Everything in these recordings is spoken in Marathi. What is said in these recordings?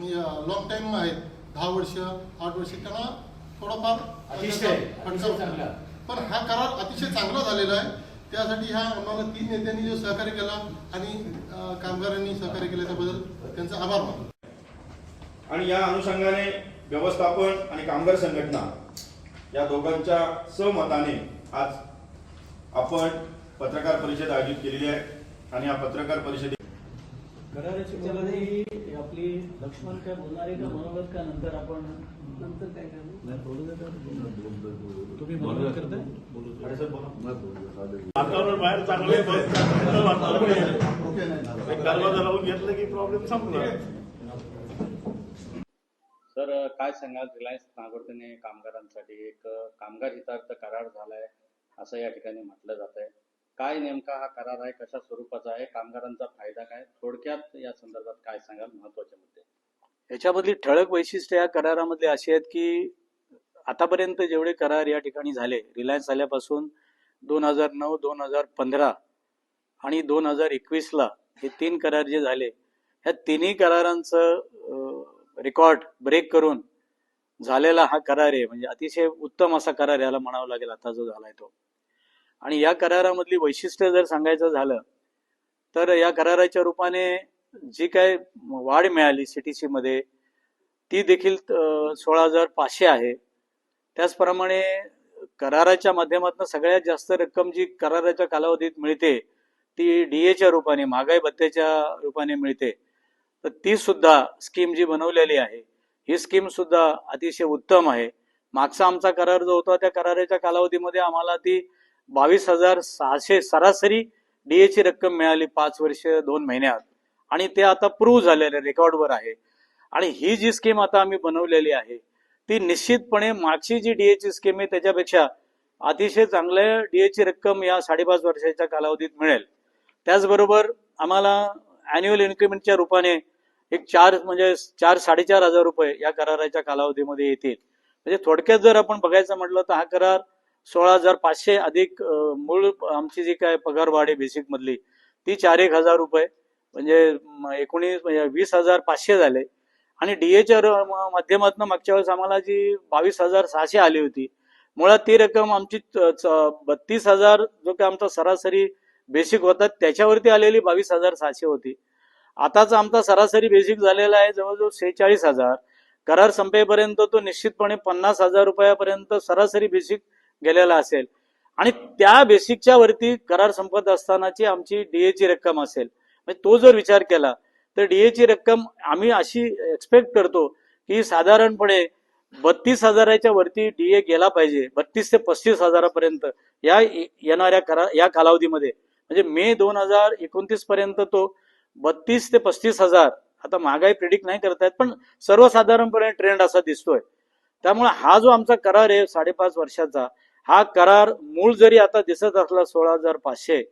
लॉंग टाईम आहेत. दहा वर्ष आठ वर्ष त्यांना थोडाफार. पण हा करार अतिशय चांगला झालेला आहे. त्यासाठी ह्या आम्हाला तीन नेत्यांनी जो सहकार्य केला आणि कामगारांनी सहकार्य केलं त्याबद्दल त्यांचा आभार मानतो. आणि या अनुषंगाने व्यवस्थापन आणि कामगार संघटना या दोघांच्या सहमताने आज आपण पत्रकार परिषद आयोजित केलेली आहे. आणि या पत्रकार परिषदेत कराराची आपली लक्ष्मण काय बोलणार आहे का मनोगत का नंतर आपण नंतर काय करणार? तुम्ही मनोगत करताय? वातावरण बाहेर चांगलं वातावरण दरवाजा लावून घेतलं की प्रॉब्लेम संपला. सर काय सांगाल? रिलायन्स नागोरतेने कामगारांसाठी एक कामगार हितार्थ करार झालाय असं या ठिकाणी म्हटलं जात आहे काय नेमका हा करार आहे कशा स्वरूपाचा आहे कामगारांचा फायदा काय थोडक्यात या संदर्भात काय सांगाल? महत्त्वाचे मुद्दे. याच्यामधली ठळक वैशिष्ट्य या करारामधले अशी आहेत की आतापर्यंत जेवढे करार या ठिकाणी झाले रिलायन्स आल्यापासून दोन हजार नऊ दोन हजार पंधरा आणि दोन हजार एकवीसला हे तीन करार जे झाले ह्या तिन्ही करारांचं रेकॉर्ड ब्रेक करून झालेला हा करार आहे. म्हणजे अतिशय उत्तम असा करार याला म्हणावं लागेल आता जो झालाय तो. आणि या करारामधली वैशिष्ट्य जर सांगायचं झालं तर या कराराच्या रूपाने जी काय वाढ मिळाली सीटीसी मध्ये ती देखील सोळा हजार पाचशे आहे. त्याचप्रमाणे कराराच्या माध्यमातून सगळ्यात जास्त रक्कम जी कराराच्या कालावधीत मिळते ती डीएच्या रूपाने महागाई भत्त्याच्या रूपाने मिळते. तर ती सुद्धा स्कीम जी बनवलेली आहे ही स्कीम सुद्धा अतिशय उत्तम आहे. मागचा आमचा करार जो होता त्या कराराच्या कालावधीमध्ये आम्हाला ती बावीस हजार सहाशे सरासरी डीएची रक्कम मिळाली पाच वर्ष दोन महिन्यात. आणि ते आता प्रूव्ह झालेलं रेकॉर्डवर आहे. आणि ही जी स्कीम आता आम्ही बनवलेली आहे ती निश्चितपणे मागची जी डीएची स्कीम आहे त्याच्यापेक्षा अतिशय चांगल्या डीएची रक्कम या साडेपाच वर्षाच्या कालावधीत मिळेल. त्याचबरोबर आम्हाला अॅन्युअल इन्क्रिमेंटच्या रूपाने एक चार म्हणजे चार साडेचार हजार रुपये या कराराच्या कालावधीमध्ये येतील. म्हणजे थोडक्यात जर आपण बघायचं म्हटलं तर हा करार सोळा हजार पाचशे अधिक मूळ आमची जी काय पगारवाढ आहे बेसिक मधली ती चार एक हजार रुपये. म्हणजे एकोणीस म्हणजे वीस हजार पाचशे झाले. आणि डीएच्या माध्यमातून मागच्या वेळेस आम्हाला जी बावीस हजार सहाशे आली होती मुळात ती रक्कम आमची बत्तीस हजार जो काय आमचा सरासरी बेसिक होता त्याच्यावरती आलेली बावीस हजार सहाशे होती. आताच आमचा सरासरी बेसिक झालेला आहे जवळजवळ सेहेचाळीस हजार. करार संपेपर्यंत तो निश्चितपणे पन्नास हजार रुपयापर्यंत सरासरी बेसिक गेलेला असेल. आणि त्या बेसिकच्या वरती करार संपत असतानाची आमची डीएची रक्कम असेल. म्हणजे तो जर विचार केला तर डीएची रक्कम आम्ही अशी एक्सपेक्ट करतो की साधारणपणे बत्तीस हजाराच्या वरती डीए गेला पाहिजे बत्तीस ते पस्तीस हजारापर्यंत या येणाऱ्या करा या कालावधीमध्ये. म्हणजे मे दोन हजार एकोणतीस पर्यंत तो बत्तीस ते पस्तीस हजार आता महागाई प्रिडिक्ट नाही करतायत पण सर्वसाधारणपणे ट्रेंड असा दिसतोय. त्यामुळे हा जो आमचा करार आहे साडेपाच वर्षाचा हा करार मूळ जरी आता दिसत असला सोळा हजार पाचशे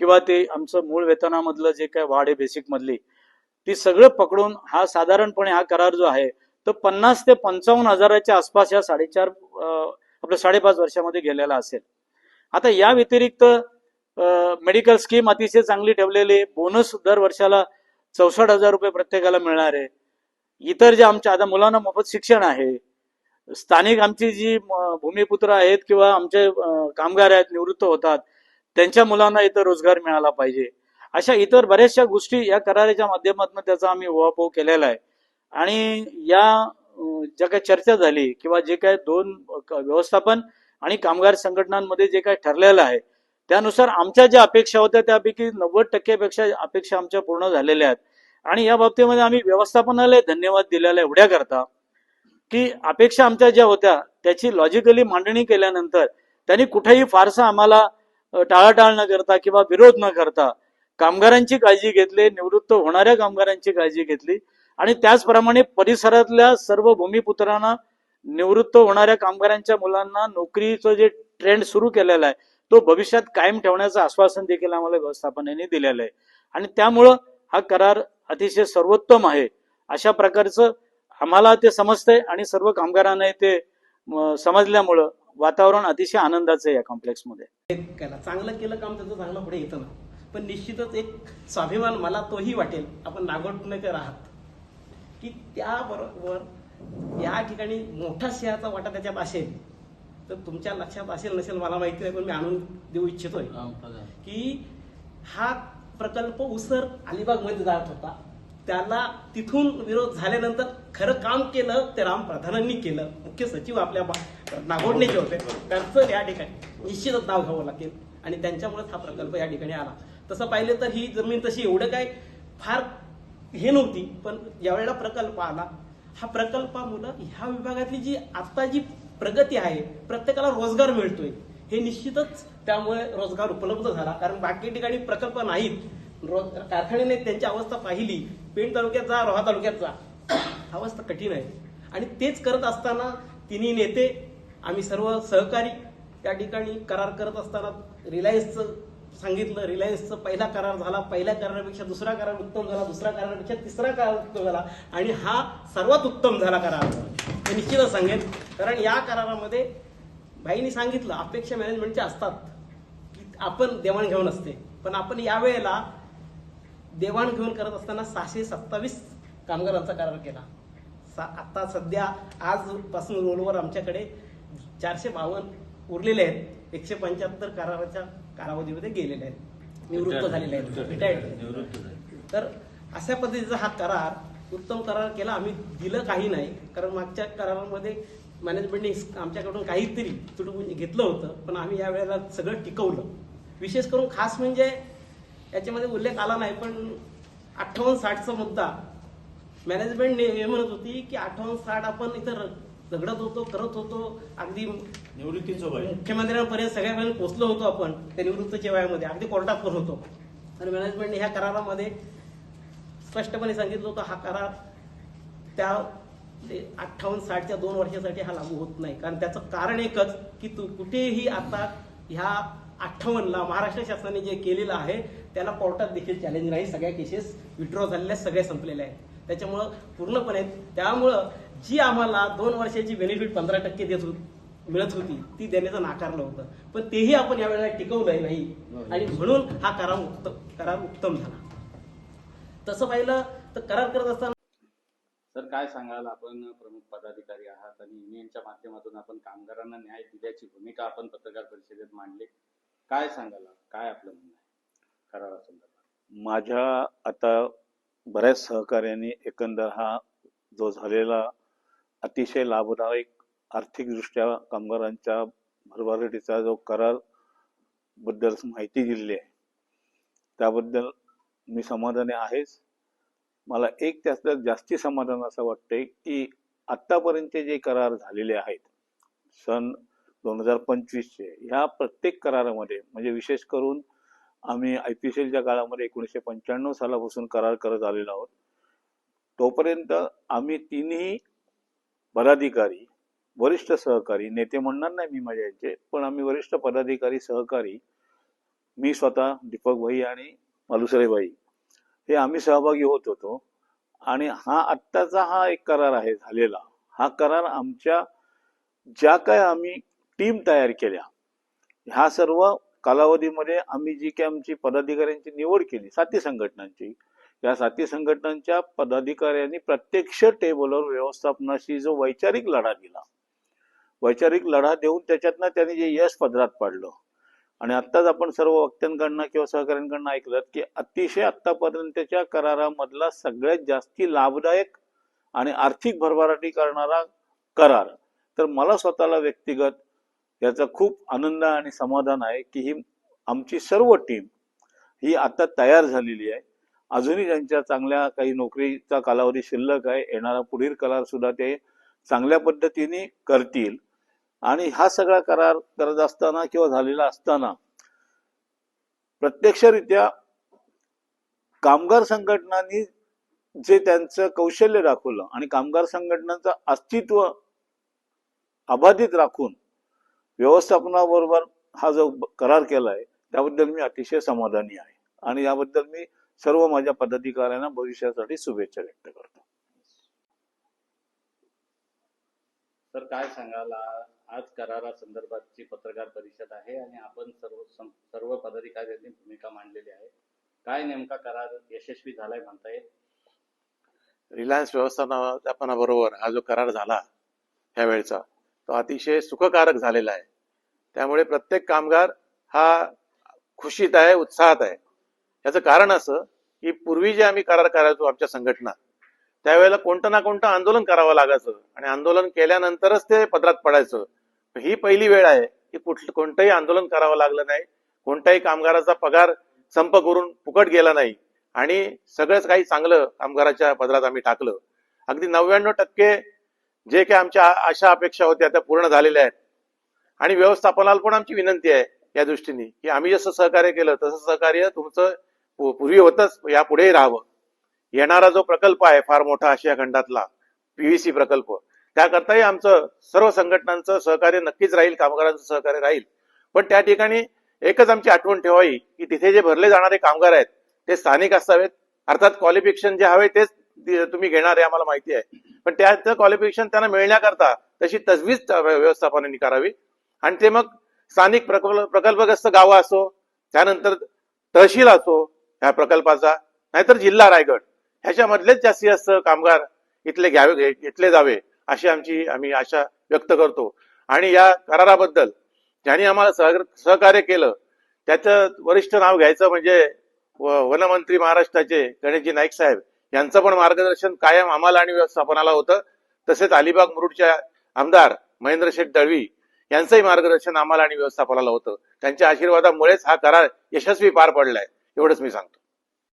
किंवा ते आमचं मूळ वेतनामधलं जे काय वाढ आहे बेसिक मधली ती सगळं पकडून हा साधारणपणे हा करार जो आहे तो पन्नास ते पंचावन्न हजाराच्या आसपास या साडेचार आपल्या साडेपाच वर्षामध्ये गेलेला असेल. आता या व्यतिरिक्त मेडिकल स्कीम अतिशय चांगली ठेवलेली बोनस दर वर्षाला चौसष्ट हजार रुपये प्रत्येकाला मिळणार आहे. इतर जे आमच्या आता मुलांना मोफत शिक्षण आहे स्थानिक आमची जी भूमिपुत्र आहेत किंवा आमचे कामगार आहेत निवृत्त होतात त्यांच्या मुलांना इथं रोजगार मिळाला पाहिजे. अशा इतर बऱ्याचशा गोष्टी या कराराच्या माध्यमातून त्याचा आम्ही उहापोह केलेला आहे. आणि या ज्या काही चर्चा झाली किंवा जे काही दोन व्यवस्थापन आणि कामगार संघटनांमध्ये जे काही ठरलेलं आहे त्यानुसार आमच्या ज्या अपेक्षा होत्या त्यापैकी नव्वद टक्केपेक्षा अपेक्षा आमच्या पूर्ण झालेल्या आहेत. आणि या बाबतीमध्ये आम्ही व्यवस्थापनाला धन्यवाद दिलेला आहे एवढ्या करता की अपेक्षा आमच्या ज्या होत्या त्याची लॉजिकली मांडणी केल्यानंतर त्यांनी कुठेही फारसा आम्हाला टाळाटाळ न करता किंवा विरोध न करता कामगारांची काळजी घेतली निवृत्त होणाऱ्या कामगारांची काळजी घेतली आणि त्याचप्रमाणे परिसरातल्या सर्व भूमिपुत्रांना निवृत्त होणाऱ्या कामगारांच्या मुलांना नोकरीचं जे ट्रेंड सुरू केलेला आहे तो भविष्यात कायम ठेवण्याचं आश्वासन देखील आम्हाला व्यवस्थापनाने दिलेलं आहे. आणि त्यामुळं हा करार अतिशय सर्वोत्तम आहे अशा प्रकारचं आम्हाला ते समजतंय आणि सर्व कामगारांना ते समजल्यामुळं वातावरण अतिशय आनंदाचं आहे या कॉम्प्लेक्समध्ये. केला. चांगलं केलं काम त्याचं चांगलं पुढे येतं ना. पण निश्चितच एक स्वाभिमान मला तोही वाटेल. आपण नागोठणेकर आहात. की त्याबरोबर या ठिकाणी मोठा सिंहाचा वाटा त्याच्यात असेल तर तुमच्या लक्षात असेल नसेल मला माहिती नाही पण मी आणून देऊ इच्छितोय. की हा प्रकल्प उसर अलिबागमध्ये जात होता. त्याला तिथून विरोध झाल्यानंतर खरं काम केलं ते राम प्रधानांनी केलं. मुख्य सचिव आपल्या बा- नागोडणेचे होते. त्यांचं या ठिकाणी निश्चितच नाव घ्यावं लागेल. आणि त्यांच्यामुळेच हा प्रकल्प या ठिकाणी आला. तसं पाहिलं तर ही जमीन तशी एवढं काय फार हे नव्हती पण ज्यावेळेला प्रकल्प आला हा प्रकल्पामुळं ह्या विभागातली जी आता जी प्रगती आहे प्रत्येकाला रोजगार मिळतोय. हे निश्चितच त्यामुळे रोजगार उपलब्ध झाला. कारण बाकी ठिकाणी प्रकल्प नाहीत. कारखान्याने त्यांची अवस्था पाहिली पेण तालुक्यात जा रोहा तालुक्यात जा. अवस्था कठीण आहे. आणि तेच करत असताना तिन्ही नेते आम्ही सर्व सहकारी त्या ठिकाणी करार करत असताना रिलायन्सचं सांगितलं रिलायन्सचा पहिला करार झाला पहिल्या करारापेक्षा दुसरा करार उत्तम झाला दुसरा करारापेक्षा तिसरा करार उत्तम झाला आणि हा सर्वात उत्तम झाला करार. हे निश्चितच सांगेन. कारण या करारामध्ये भाईनी सांगितलं अपेक्षा मॅनेजमेंटच्या असतात की आपण देवाणघेवाण असते. पण आपण यावेळेला देवाणघेवाण करत असताना सहाशे सत्तावीस कामगारांचा करार केला. सा आता सध्या आजपासून रोलवर आमच्याकडे चारशे बावन्न उरलेले आहेत. एकशे पंच्याहत्तर कराराच्या कालावधीमध्ये गेलेले आहेत. निवृत्त झालेले आहेत. रिटायर्ड. तर अशा पद्धतीचा हा करार उत्तम करार केला. आम्ही दिलं काही नाही. कारण मागच्या करारामध्ये मॅनेजमेंटने आमच्याकडून काहीतरी तुटून घेतलं होतं. पण आम्ही या वेळेला सगळं टिकवलं. विशेष करून खास म्हणजे याच्यामध्ये उल्लेख आला नाही पण अठ्ठावन्न साठचा मुद्दा. मॅनेजमेंट ने म्हणत होती की अठ्ठावन्न साठ आपण इथं झगडत होतो करत होतो अगदी निवृत्तीचं वय मुख्यमंत्र्यांपर्यंत सगळ्यापर्यंत पोहोचलो होतो आपण त्या निवृत्तीच्या वयामध्ये अगदी कोर्टात पण होतो. आणि मॅनेजमेंटने ह्या करारामध्ये स्पष्टपणे सांगितलं होतं हा करार त्या अठ्ठावन्न साठच्या दोन वर्षासाठी हा लागू होत नाही. कारण त्याचं कारण एकच की तू कुठेही आता ह्या अठ्ठावन्नला महाराष्ट्र शासनाने जे केलेलं आहे त्याला कोर्टात देखील चॅलेंज नाही. सगळ्या केसेस विड्रॉ झालेल्या सगळ्या संपलेल्या आहेत. त्याच्यामुळं पूर्णपणे त्यामुळं जी आम्हाला दोन वर्षाची बेनिफिट पंधरा टक्के देत होत मिळत होती ती देण्याचं नाकारलं होतं. पण तेही आपण यावेळेला टिकवलंय नाही. आणि म्हणून हा करार उत्तम करार उत्तम झाला. तसं पाहिलं तर करार करत असताना तर काय सांगाल? आपण प्रमुख पदाधिकारी आहात आणि युनियनच्या माध्यमातून आपण कामगारांना न्याय दिल्याची भूमिका आपण पत्रकार परिषदेत मांडली. काय सांगाल? काय आपलं म्हणणं आहे? करारासंदर्भात. माझ्या आता बऱ्याच सहकार्याने एकंदर हा जो झालेला अतिशय लाभदायक आर्थिकदृष्ट्या कामगारांच्या भरभराटीचा जो करारबद्दल माहिती दिलेली आहे त्याबद्दल मी समाधानी आहेच. मला एक त्यातलं जास्ती समाधान असं वाटतंय की आत्तापर्यंतचे जे करार झालेले आहेत सन दोन हजार पंचवीसचे ह्या प्रत्येक करारामध्ये म्हणजे विशेष करून आम्ही आय पी सी एलच्या काळामध्ये एकोणीसशे पंच्याण्णव सालापासून करार करत आलेलो आहोत. तोपर्यंत आम्ही तिन्ही पदाधिकारी वरिष्ठ सहकारी नेते म्हणणार नाही मी माझ्या यांचे पण आम्ही वरिष्ठ पदाधिकारी सहकारी मी स्वतः दीपक भाई आणि मालुसरेबाई हे आम्ही सहभागी होत होतो. आणि हा आत्ताचा हा एक करार आहे झालेला. हा करार आमच्या ज्या काय आम्ही टीम तयार केल्या ह्या सर्व कालावधीमध्ये आम्ही जी काही आमची पदाधिकाऱ्यांची निवड केली साती संघटनांची या साती संघटनांच्या पदाधिकाऱ्यांनी प्रत्यक्ष टेबलवर व्यवस्थापनाशी जो वैचारिक लढा दिला वैचारिक लढा देऊन त्याच्यातनं त्यांनी जे यश पदरात पाडलं. आणि आत्ताच आपण सर्व वक्त्यांकडनं किंवा सहकाऱ्यांकडनं ऐकलं की अतिशय आत्तापर्यंतच्या करारामधला सगळ्यात जास्ती लाभदायक आणि आर्थिक भरभराटी करणारा करार. तर मला स्वतःला व्यक्तिगत याचा खूप आनंद आणि समाधान आहे की ही आमची सर्व टीम ही आता तयार झालेली आहे. अजूनही त्यांच्या चांगल्या काही नोकरीचा कालावधी शिल्लक आहे. येणारा पुढील करार सुद्धा ते चांगल्या पद्धतीने करतील. आणि हा सगळा करार करत असताना किंवा झालेला असताना प्रत्यक्षरित्या कामगार संघटनांनी जे त्यांचं कौशल्य दाखवलं आणि कामगार संघटनांचं अस्तित्व अबाधित राखून व्यवस्थापनाबरोबर हा जो करार केला आहे त्याबद्दल मी अतिशय समाधानी आहे. आणि याबद्दल मी सर्व माझ्या पदाधिकाऱ्यांना भविष्यासाठी शुभेच्छा व्यक्त करतो. तर काय सांगाल? आज करारासंदर्भातची पत्रकार परिषद आहे आणि आपण सर्व सर्व पदाधिकाऱ्यांनी भूमिका मांडलेली आहे. काय नेमका करार यशस्वी झालाय म्हणता येईल? रिलायन्स व्यवस्थापनाबरोबर हा जो करार झाला ह्यावेळचा तो अतिशय सुखकारक झालेला आहे. त्यामुळे प्रत्येक कामगार हा खुशीत आहे उत्साहात आहे. याचं कारण असं की पूर्वी जे आम्ही करार करायचो आमच्या संघटना त्यावेळेला कोणतं ना कोणतं आंदोलन करावं लागायचं आणि आंदोलन केल्यानंतरच ते पदरात पडायचं. ही पहिली वेळ आहे की कुठलं कोणतंही आंदोलन करावं लागलं नाही कोणत्याही कामगाराचा पगार संप करून फुकट गेला नाही आणि सगळंच काही चांगलं कामगाराच्या पदरात आम्ही टाकलं. अगदी नव्याण्णव टक्के जे काही आमच्या अशा आशा अपेक्षा होत्या त्या पूर्ण झालेल्या आहेत. आणि व्यवस्थापनाला पण आमची विनंती आहे या दृष्टीने की आम्ही जसं सहकार्य केलं तसं सहकार्य तुमचं पूर्वी होतच यापुढेही राहावं. येणारा जो प्रकल्प आहे फार मोठा आशिया खंडातला पीव्हीसी प्रकल्प त्याकरताही आमचं सर्व संघटनांचं सहकार्य नक्कीच राहील कामगारांचं सहकार्य राहील. पण त्या ठिकाणी एकच आमची आठवण ठेवावी की तिथे जे भरले जाणारे कामगार आहेत ते स्थानिक असावेत. अर्थात क्वालिफिकेशन जे हवे तेच तुम्ही घेणार आहे आम्हाला माहिती आहे. पण त्याचं क्वालिफिकेशन त्यांना मिळण्याकरता तशी तजवीज व्यवस्थापनाने करावी. आणि ते मग स्थानिक प्रकल्प प्रकल्पग्रस्त गावं असो त्यानंतर तहसील असो ह्या प्रकल्पाचा नाहीतर जिल्हा रायगड ह्याच्यामधलेच जास्तीत जास्त कामगार इथले घ्यावे घेतले जावे अशी आमची आम्ही आशा व्यक्त करतो. आणि या कराराबद्दल ज्यांनी आम्हाला सह सहकार्य केलं त्याचं वरिष्ठ नाव घ्यायचं म्हणजे वनमंत्री महाराष्ट्राचे गणेशजी नाईक साहेब यांचं पण मार्गदर्शन कायम आम्हाला आणि व्यवस्थापनाला होतं. तसेच अलिबाग मुरुडच्या आमदार महेंद्र शेठ दळवी यांचंही मार्गदर्शन आम्हाला आणि व्यवस्थापनाला होतं. त्यांच्या आशीर्वादामुळेच हा करार यशस्वी पार पडलाय एवढंच मी सांगतो.